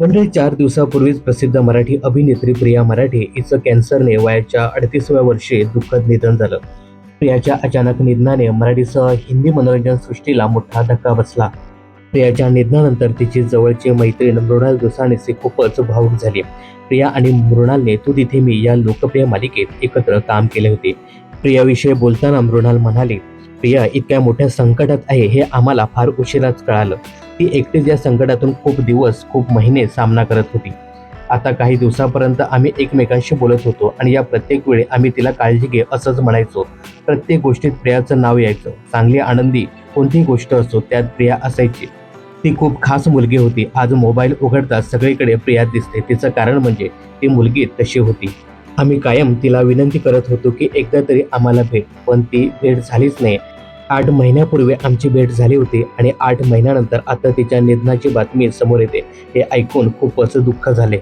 म्हणजे चार दिवसापूर्वीच प्रसिद्ध मराठी अभिनेत्री प्रिया मराठे हिचं कॅन्सरने वयाच्या अडतीसव्या वर्षी दुःखद निधन झालं. प्रियाच्या अचानक निधनाने मराठीसह हिंदी मनोरंजन सृष्टीला मोठा धक्का बसला. प्रियाच्या निधनानंतर तिची जवळची मैत्रीण मृणाल दुसाणीचे खूपच भावूक झाली. प्रिया आणि मृणालने तू तिथे मी या लोकप्रिय मालिकेत एकत्र काम केले होते. प्रियाविषयी बोलताना मृणाल म्हणाले प्रिया इतक्या मोठ्या संकटात आहे हे आम्हाला फार उशिराच कळालं. ती एकटीच या संकटातून खूप दिवस खूप महिने सामना करत होती. आता काही दिवसापर्यंत आम्ही एकमेकांशी बोलत होतो आणि या प्रत्येक वेळी आम्ही तिला काळजी घे असंच म्हणायचो. प्रत्येक गोष्टीत प्रियाचं नाव यायचं. चांगली आनंदी कोणतीही गोष्ट असो त्यात प्रिया असायची. ती खूप खास मुलगी होती. आज मोबाईल उघडताच सगळीकडे प्रिया दिसते. तिचं कारण म्हणजे ती मुलगी तशी होती. आम्ही कायम तिला विनंती करत होतो की एकदा तरी आम्हाला भेट पण ती भेट झालीच नाही. आठ महिन्यापूर्वी आमची भेट झाली होती आणि आठ महिन्यानंतर आता तिच्या निधनाची बातमी समोर येते हे ऐकून खूपच दुःख झाले.